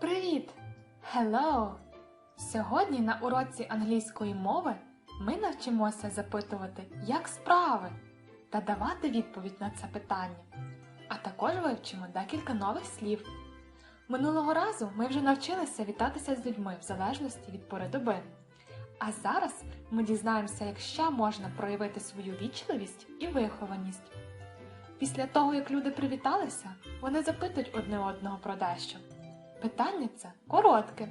Привіт! Hello! Сьогодні на уроці англійської мови ми навчимося запитувати, як справи та давати відповідь на це питання. А також вивчимо декілька нових слів. Минулого разу ми вже навчилися вітатися з людьми в залежності від пори доби. А зараз ми дізнаємося, як ще можна проявити свою вічливість і вихованість. Після того, як люди привіталися, вони запитують одне одного про дещо. Питання це коротке,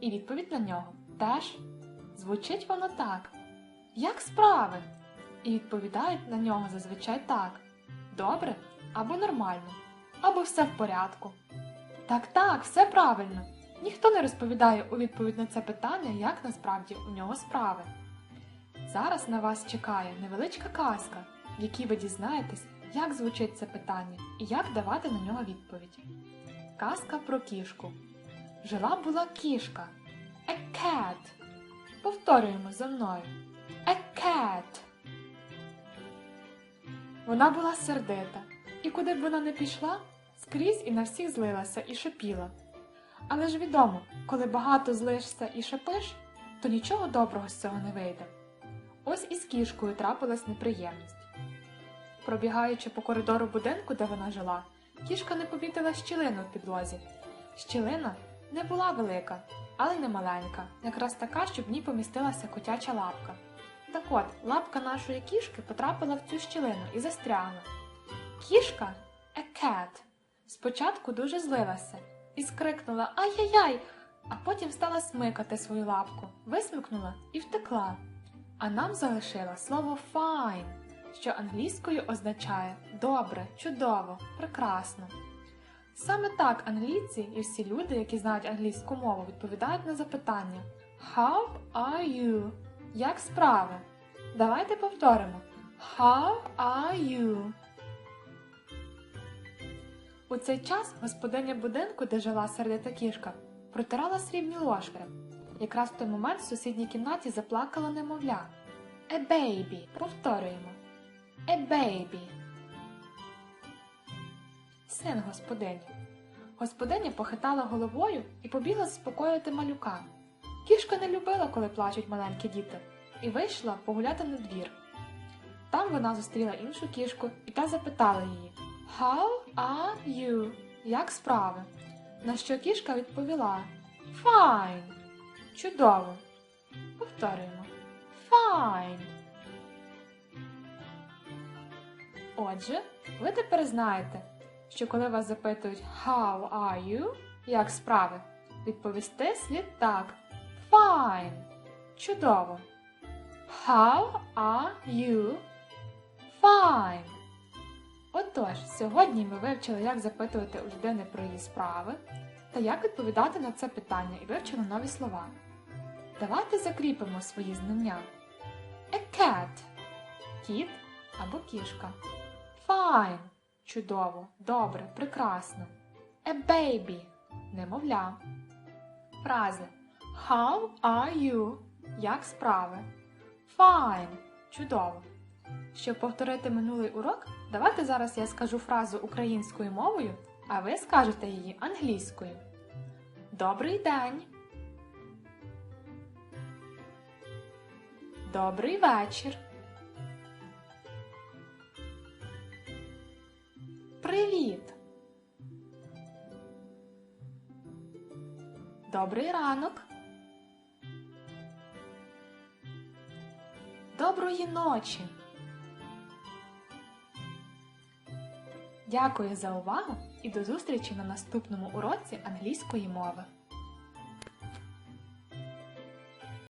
і відповідь на нього теж звучить воно так. Як справи? І відповідають на нього зазвичай так: добре або нормально, або все в порядку. Так, так, все правильно. Ніхто не розповідає у відповідь на це питання, як насправді у нього справи. Зараз на вас чекає невеличка казка, в якій ви дізнаєтесь, як звучить це питання і як давати на нього відповідь. Казка про кішку. Жила була кішка. A cat. Повторюємо за мною. A cat. Вона була сердита, і куди б вона не пішла, скрізь і на всіх злилася і шипіла. Але ж відомо, коли багато злишся і шипиш, то нічого доброго з цього не вийде. Ось із кішкою трапилась неприємність. Пробігаючи по коридору будинку, де вона жила, кішка не помітила щілину в підлозі. Щілина не була велика, але не маленька, якраз така, щоб в ній помістилася котяча лапка. Так от, лапка нашої кішки потрапила в цю щілину і застрягла. Кішка a cat, спочатку дуже злилася і скрикнула Ай-яй-яй, а потім стала смикати свою лапку, висмикнула і втекла. А нам залишила слово fine, що англійською означає добре, чудово, прекрасно. Саме так англійці і всі люди, які знають англійську мову, відповідають на запитання How are you? Як справи? Давайте повторимо. How are you? У цей час господиня будинку, де жила сердита кішка, протирала срібні ложки. Якраз в той момент в сусідній кімнаті заплакала немовля. A baby. Повторюємо. A baby. Син господині. Господиня похитала головою і побігла заспокоїти малюка. Кішка не любила, коли плачуть маленькі діти, і вийшла погуляти на двір. Там вона зустріла іншу кішку і та запитала її How are you? Як справи? На що кішка відповіла Fine. Чудово. Повторюємо. Fine. Отже, ви тепер знаєте, що коли вас запитують How are you? Як справи? Відповісти слід так. Fine. Чудово. How are you? Fine. Отож, сьогодні ми вивчили, як запитувати у людини про її справи та як відповідати на це питання і вивчили нові слова. Давайте закріпимо свої знання. A cat – кіт або кішка. Fine – чудово, добре, прекрасно. A baby – немовля. Фрази How are you? Як справи? Fine – чудово. Щоб повторити минулий урок, давайте зараз я скажу фразу українською мовою, а ви скажете її англійською. Добрий день. Добрий вечір. Привіт. Добрий ранок. Доброї ночі. Дякую за увагу і до зустрічі на наступному уроці англійської мови.